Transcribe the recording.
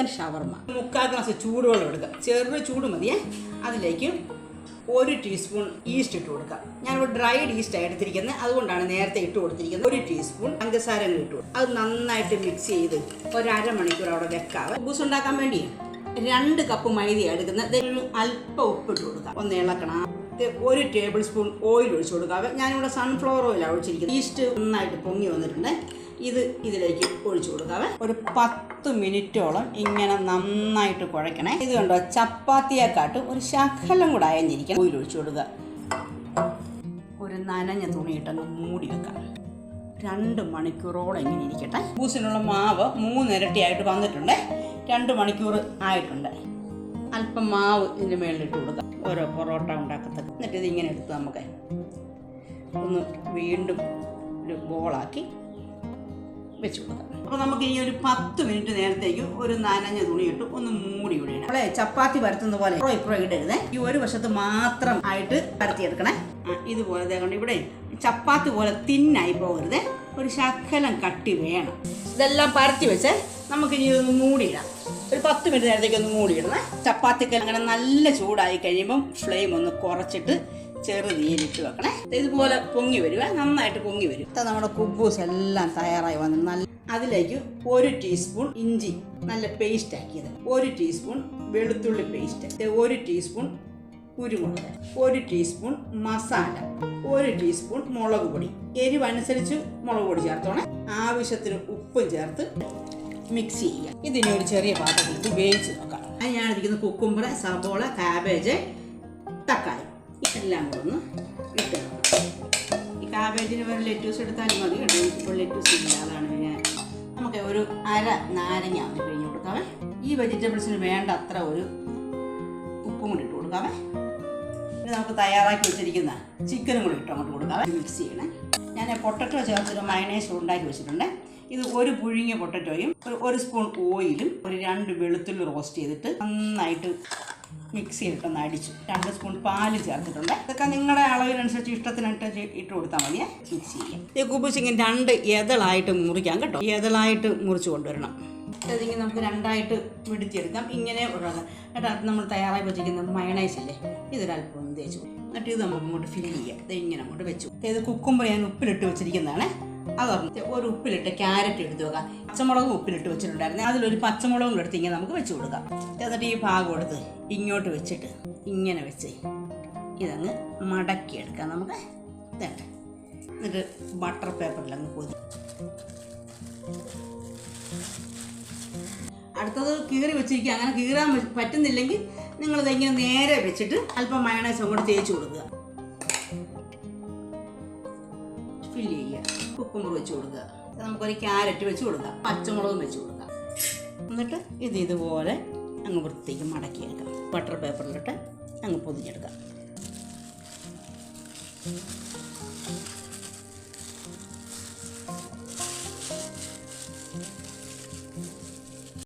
Chicken ഷവർമ. മുക്കാൽ glass ചൂടുവെള്ളം എടുക്കുക. ചെറു ചൂട് മതിയേ അതിലേക്ക് ഒരു ടീസ്പൂൺ ഈസ്റ്റ് ഇട്ട് കൊടുക്കുക. ഞാനിവിടെ ഡ്രൈഡ് ഈസ്റ്റ് എടുത്തിരിക്കുന്നത്. അതുകൊണ്ടാണ് നേരത്തെ ഇട്ട് കൊടുത്തിരിക്കുന്നത്. ഒരു ടീസ്പൂൺ പഞ്ചസാര ഇട്ട് കൊടുക്കുക. അത് നന്നായിട്ട് മിക്സ് ചെയ്ത് ഒരു അവിടെ വെക്കാവ്. ബൂസ് ഉണ്ടാക്കാൻ വേണ്ടി രണ്ട് കപ്പ് മൈദ എടുക്കുന്നത്. അല്പം ഉപ്പിട്ട് കൊടുക്കുക. ഒന്ന് ഇളക്കണം. ഒരു ടേബിൾ സ്പൂൺ ഓയിൽ ഒഴിച്ചു കൊടുക്കാവെ. ഞാനിവിടെ സൺഫ്ലവർ ഓയിലാണ് ഒഴിച്ചിരിക്കുന്നത്. ഈസ്റ്റ് നന്നായിട്ട് പൊങ്ങി വന്നിട്ടുണ്ട്. ഇത് ഇതിലേക്ക് ഒഴിച്ചു കൊടുക്കാവെ. ഒരു പത്ത് മിനിറ്റോളം ഇങ്ങനെ നന്നായിട്ട് കുഴക്കണേ ഇത് കണ്ടോ ചപ്പാത്തിയെക്കാട്ടും ഒരു ശകലം കൂടെ അയഞ്ഞിരിക്കണം. ഓയിൽ ഒഴിച്ചു കൊടുക്കുക. ഒരു നനഞ്ഞ തുണിയിട്ടങ്ങ് മൂടി വെക്കാം രണ്ട് മണിക്കൂറോളം ഇങ്ങനെ ഇരിക്കട്ടെ. ബൂസിനുള്ള മാവ് മൂന്നിരട്ടിയായിട്ട് വന്നിട്ടുണ്ട്. രണ്ട് മണിക്കൂർ ആയിട്ടുണ്ട്. അല്പം മാവ് ഇതിന്റെ മേളിലിട്ട് കൊടുക്കാം ഓരോ പൊറോട്ട ഉണ്ടാക്കത്തക്ക. എന്നിട്ട് ഇത് ഇങ്ങനെ എടുത്ത് നമുക്ക് ഒന്ന് വീണ്ടും ഒരു ബോളാക്കി വെച്ച് കൊടുക്കാം. അപ്പോൾ നമുക്ക് ഇനി ഒരു പത്ത് മിനിറ്റ് നേരത്തേക്ക് ഒരു നനഞ്ഞ തുണിയിട്ട് ഒന്ന് മൂടി ഇടണം. നമ്മളെ ചപ്പാത്തി പരത്തുന്ന പോലെ ഇപ്പുറം ഇപ്പുറം ഇടരുത് ഈ ഒരു വശത്ത് മാത്രം ആയിട്ട് പരത്തിയെടുക്കണേ ഇതുപോലെ കൊണ്ട് ഇവിടെ ചപ്പാത്തി പോലെ തിന്നായി പോകരുത്. ഒരു ശകലം കട്ടി വേണം. ഇതെല്ലാം പരത്തി വെച്ച് നമുക്ക് ഇനി ഒന്ന് മൂടിയിടാം ഒരു പത്ത് മിനിറ്റ് നേരത്തേക്ക് ഒന്ന് മൂടിയിടണേ ചപ്പാത്തിക്ക് അങ്ങനെ നല്ല ചൂടായി കഴിയുമ്പം ഫ്ലെയിം ഒന്ന് കുറച്ചിട്ട് ചെറു നീരിട്ട് വെക്കണേ. ഇതുപോലെ പൊങ്ങി വരുവേ നന്നായിട്ട് പൊങ്ങി വരും. ഇപ്പം നമ്മുടെ കുബൂസ് എല്ലാം തയ്യാറായി വന്നു നല്ല അതിലേക്ക് ഒരു ടീസ്പൂൺ ഇഞ്ചി നല്ല പേസ്റ്റ് ആക്കിയത്. ഒരു ടീസ്പൂൺ വെളുത്തുള്ളി പേസ്റ്റ് ഒരു ടീസ്പൂൺ കുരുമുളക്. ഒരു ടീസ്പൂൺ മസാല. ഒരു ടീസ്പൂൺ മുളക് പൊടി. എരിവനുസരിച്ച് മുളക് പൊടി ചേർത്തോണേ. ആവശ്യത്തിന് ഉപ്പും ചേർത്ത് മിക്സ് ചെയ്യുക. ഇതിനെ ഒരു ചെറിയ പാത്രത്തിൽ വേവിച്ച് നോക്കാം അത് ഞാൻ കുക്കുമ്പറ കുക്കുമ്പർ സബോള കാബേജ് തക്കാളി. ഇതെല്ലാം കൂടെ ഒന്ന് ഇട്ട് ഈ കാബേജിന് വേറെ ലെറ്റൂസ് എടുത്താലും മതി കേട്ടോ. എനിക്കിപ്പോൾ ലെറ്റൂസ് ഇല്ല. അതാണ് ഞാൻ നമുക്ക് ഒരു അര നാരങ്ങ ഒന്ന് പിഴിഞ്ഞ് കൊടുക്കാവേ. ഈ വെജിറ്റബിൾസിന് വേണ്ട അത്ര ഒരു ഉപ്പും കൂടി ഇട്ട് കൊടുക്കാവേ. ഇനി നമുക്ക് തയ്യാറാക്കി വെച്ചിരിക്കുന്ന ചിക്കനും കൂടി ഇട്ട് അങ്ങോട്ട് കൊടുക്കാവേ. മിക്സ് ചെയ്യണേ. ഞാൻ പൊട്ടറ്റോ ചേർത്തൊരു മയണൈസ് ഉണ്ടാക്കി വെച്ചിട്ടുണ്ട്. ഇത് ഒരു പുഴുങ്ങിയ പൊട്ടറ്റോയും ഒരു ഒരു സ്പൂൺ ഓയിലും ഒരു രണ്ട് വെളുത്തുള്ളി റോസ്റ്റ് ചെയ്തിട്ട് നന്നായിട്ട് മിക്സ് ചെയ്തിട്ടൊന്ന് അടിച്ചു രണ്ട് സ്പൂൺ പാൽ ചേർത്തിട്ടുണ്ട്. ഇതൊക്കെ നിങ്ങളുടെ അളവിനനുസരിച്ച് ഇഷ്ടത്തിനനുസരിച്ച് ഇട്ട് കൊടുത്താൽ മതിയെ. മിക്സ് ചെയ്യാം. ഈ കുബൂസ് ഇങ്ങനെ രണ്ട് എതളായിട്ട് മുറിക്കാം കേട്ടോ. എതളായിട്ട് മുറിച്ച് കൊണ്ടുവരണം. ഇതിങ്ങനെ നമുക്ക് രണ്ടായിട്ട് പിടിച്ചെടുക്കാം ഇങ്ങനെ ഉള്ളത് കേട്ടോ അത് നമ്മൾ തയ്യാറായി വെച്ചിരിക്കുന്നത് മയണൈസ് അല്ലേ ഇതൊരല്പം ഒന്ന് തേച്ചു. എന്നിട്ട് ഇത് നമുക്ക് ഇങ്ങോട്ട് ഫില്ല് ചെയ്യാം. ഇത് ഇങ്ങനെ അങ്ങോട്ട് വെച്ചു ഇത് കുക്കുമ്പോൾ ഞാൻ ഉപ്പിലിട്ട് വെച്ചിരിക്കുന്നതാണ്. അതറിഞ്ഞ് ഒരു ഉപ്പിലിട്ട് ക്യാരറ്റ് എടുത്ത് വെക്കാം. പച്ചമുളകും ഉപ്പിലിട്ട് വെച്ചിട്ടുണ്ടായിരുന്നു. അതിലൊരു പച്ചമുളകും എടുത്ത് ഇങ്ങനെ നമുക്ക് വെച്ച് കൊടുക്കാം. എന്നിട്ട് ഈ ഭാഗം എടുത്ത് ഇങ്ങോട്ട് വെച്ചിട്ട് ഇങ്ങനെ വെച്ച് ഇതങ്ങ് മടക്കിയെടുക്കാം നമുക്ക്. ഇതട്ടെ. എന്നിട്ട് ബട്ടർ പേപ്പറിലങ്ങ് പൊതി. അടുത്തത് കീറി വെച്ചിരിക്കുക. അങ്ങനെ കീറാൻ പറ്റുന്നില്ലെങ്കിൽ നിങ്ങളിതെങ്ങനെ നേരെ വെച്ചിട്ട് അല്പം മയണൈസ് അങ്ങോട്ട് തേച്ച് കൊടുക്കുക. ഫില്ല് ചെയ്യുക കുക്കുമ്പർ വെച്ച് കൊടുക്കുക. നമുക്കൊരു ക്യാരറ്റ് വെച്ച് കൊടുക്കാം. പച്ചമുളകും വെച്ച് കൊടുക്കാം. എന്നിട്ട് ഇത് ഇതുപോലെ അങ്ങ് വൃത്തിക്ക് മടക്കിയെടുക്കാം. ബട്ടർ പേപ്പറിലിട്ട് അങ്ങ് പൊതിഞ്ഞെടുക്കാം.